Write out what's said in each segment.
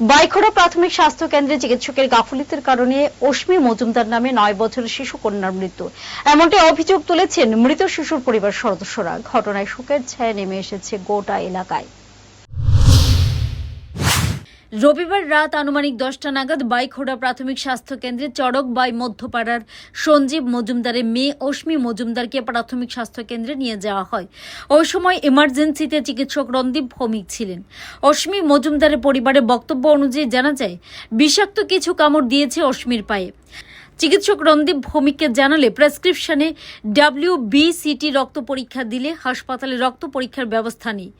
বাইখোড়া প্রাথমিক স্বাস্থ্য কেন্দ্রে চিকিৎসকের গাফলিতের কারণে অশ্মি মজুমদার নামে নয় বছরের শিশু কন্যার মৃত্যু। এমনটি অভিযোগ তুলেছেন মৃত শিশুর পরিবার সদস্যরা। ঘটনায় শোকের ছায়া নেমে এসেছে গোটা এলাকায়। রবিবার রাত আনুমানিক দশটা নাগাদ বাইখোড়া প্রাথমিক স্বাস্থ্য কেন্দ্রে চড়ক বাই মধ্যপাড়ার সঞ্জীব মজুমদারের মেয়ে অশ্মি মজুমদারকে প্রাথমিক স্বাস্থ্য কেন্দ্রে নিয়ে যাওয়া হয়। ওই সময় এমার্জেন্সিতে চিকিৎসক রণদীপ ভৌমিক ছিলেন। অশ্মি মজুমদারের পরিবারের বক্তব্য অনুযায়ী জানা যায়, বিষাক্ত কিছু কামড় দিয়েছে অশ্মির পায়ে। চিকিৎসক রণদীপ ভৌমিককে জানালে প্রেসক্রিপশনে ডাব্লিউ বিসিটি রক্ত পরীক্ষা দিলে হাসপাতালে রক্ত পরীক্ষার ব্যবস্থা নেই।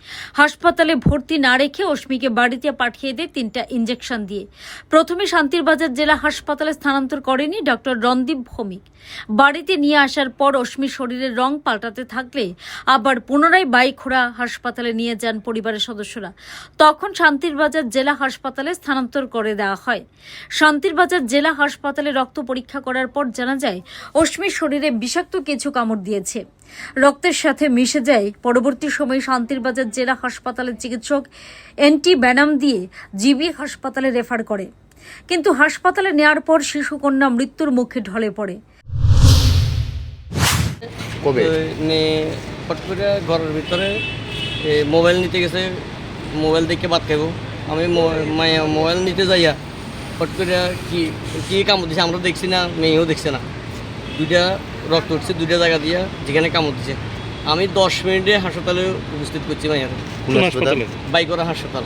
হাসপাতালে ভর্তি না রেখে অশ্মিকে বাড়িতে পাঠিয়ে দেয় তিনটা ইঞ্জেকশন দিয়ে। প্রথমে শান্তিরবাজার জেলা হাসপাতালে স্থানান্তর করেনি ডক্টর রণদীপ ভৌমিক। বাড়িতে নিয়ে আসার পর অশ্মির শরীরের রং পাল্টাতে থাকলে আবার পুনরায় বাইখোড়া হাসপাতালে নিয়ে যান পরিবারের সদস্যরা। তখন শান্তিরবাজার জেলা হাসপাতালে স্থানান্তর করে দেওয়া হয়। শান্তিরবাজার জেলা হাসপাতালে রক্ত পরীক্ষা করার পর জানা যায় অশ্মির শরীরে বিষাক্ত কিছু কামড় দিয়েছে। রক্তের সাথে মিশে যায় পরবর্তী সময়ে শান্তিরবাজার জেলা হাসপাতালের চিকিৎসক অ্যান্টি ব্যানাম দিয়ে জিবি হাসপাতালে রেফার করে। কিন্তু হাসপাতালে নেওয়ার পর শিশুকন্যা মৃত্যুর মুখে ঢলে পড়ে। কবে? তো করে ঘরের ভিতরে মোবাইল নিতে গেছে মোবাইল দেখে বাদ খাইব। আমি মোবাইল নিতে যাইয়া ফট করে কি কি কামড় দিছে আমরা দেখছি না মেয়েও দেখছে না। দুইটা রক্ত উঠছে দুইটা জায়গা দিয়া যেখানে কামড় দিছে। আমি দশ মিনিটে হাসপাতালে উপস্থিত করছি মাইয়ার। বাইকরা হাসপাতাল।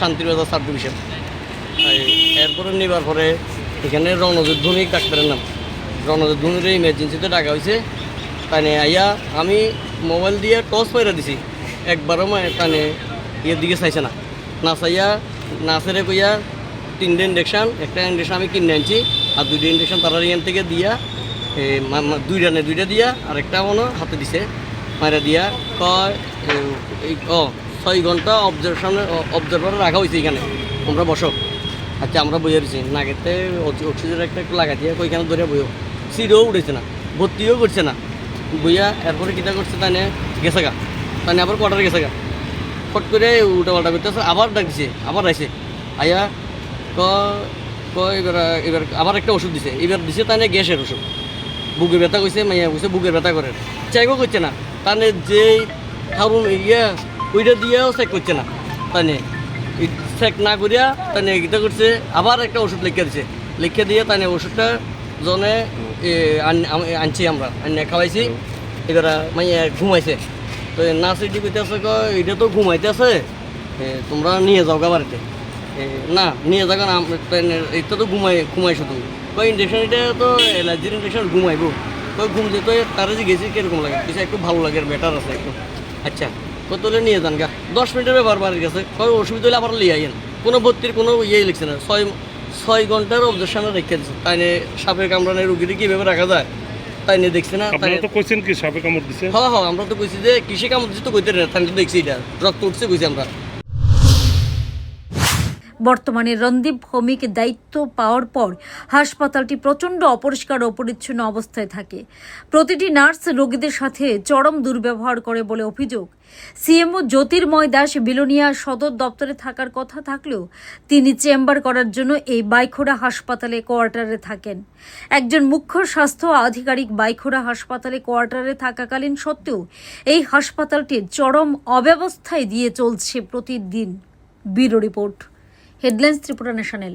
শান্তিবাজার সাব ডিভিশন এরপরে নেবার পরে এখানে রণজিৎ রণযোদ্ধনিক ডাক্তারের নাম। রণযোদ্ধনির ইমার্জেন্সিতে ডাকা হয়েছে তানে আইয়া আমি মোবাইল দিয়ে টস পাইরা দিছি। একবারও মানে তানে ইয়ের দিকে চাইছে না। না চাইয়া না ছেড়ে কইয়া তিনটে ইন্ডেকশন একটা ইন্ডেকশন আমি কিনে আনছি, আর দুইটা ইন্ডেকশন তারা এখান থেকে দিয়া মা- মা- দুইটা নে দিয়া, আর একটা মনে হাতে দিছে মারা দিয়া, কয় ও ছয় ঘণ্টা অবজারভেশনে অবজারভারে রাখা হয়েছে এখানে, তোমরা বসো। আচ্ছা আমরা বইয়ে দিচ্ছি নাগেতে অক্সিজেন একটা একটু লাগাই দিয়ে ওইখানে ধরে বইও। সিটও উঠেছে না, ভর্তিও করছে না। বইয়া এরপরে কিটা করছে তাই গেছে গা তাই আবার কোয়ার্টারে গেছে গা। ফট করে উল্টা পাল্টা করতেছে, আবার ডাক দিছে, আবার আইছে। আইয়া ক এবার এবার আবার একটা ওষুধ দিছে। এবার দিছে তাই গ্যাসের ওষুধ। বুকে ব্যথা কইছে মাইয়া কইছে বুকের ব্যথা করে। চেকও করছে না। তানে যে হারুন ইয়া ওইটা দিয়েও চেক করছে না। তানে চেক না করিয়া তানে এটা করছে আবার একটা ওষুধ লিখে দিছে। লিখে দিয়ে তানে ওষুধটা জনে আনছি আমরা আনে খাওয়াইছি। এবার মাইয়া ঘুমাইছে। তো নার্স এটি কইতেছে কয় এটা তো ঘুমাইতেছে। এ, তোমরা নিয়ে যাও গা বাড়িতে। না নিয়ে যাও না এটা তো ঘুমাই ঘুমাই শুধু। কই ইন্ডেকশন এটা তো অ্যালার্জির ইন্ডেকশন ঘুমাইবো। কই ঘুম যেতে তারা যে গেছি কীরকম লাগে? কিছু একটু ভালো লাগে বেটার আছে একটু। আচ্ছা কত হলে নিয়ে যান গা? দশ মিনিটের ব্যাপার বাড়ির কাছে কই অসুবিধা হলে আবার লিয়ে আইন কোনো ভর্তির কোনো ইয়ে লিখছে না। ছয় ছয় ঘণ্টার অবজেকশনে রেখে দিচ্ছে তাই নিয়ে সাপের কামড়ানে রুগীর কীভাবে রাখা যায়? তাই নিয়ে দেখছি না তাই আপনারা তো কইছেন কি সাপে কামড় দিছে? হ্যাঁ হ্যাঁ আমরা তো কইছি যে কৃষি কামড় দিচ্ছে তো কইতে না। তাই তো দেখছি এটা। রক্ত উঠছে কইছি আমরা। বর্তমানে রণদীপ ভৌমিক দায়িত্ব পাওয়ার পর হাসপাতালটি প্রচণ্ড অপরিষ্কার অপরিচ্ছন্ন অবস্থায় থাকে। প্রতিটি নার্স রোগীদের সাথে চরম দুর্ব্যবহার করে বলে অভিযোগ। সিএমও জ্যোতির্ময় দাস বিলোনিয়া সদর দপ্তরে থাকার কথা থাকলেও তিনি চেম্বার করার জন্য এই বাইখোড়া হাসপাতালে কোয়ার্টারে থাকেন। একজন মুখ্য স্বাস্থ্য আধিকারিক বাইখোড়া হাসপাতালে কোয়ার্টারে থাকাকালীন সত্ত্বেও এই হাসপাতালটির চরম অব্যবস্থায় দিয়ে চলছে প্রতিদিন। Bureau report. Headlines Tripura national.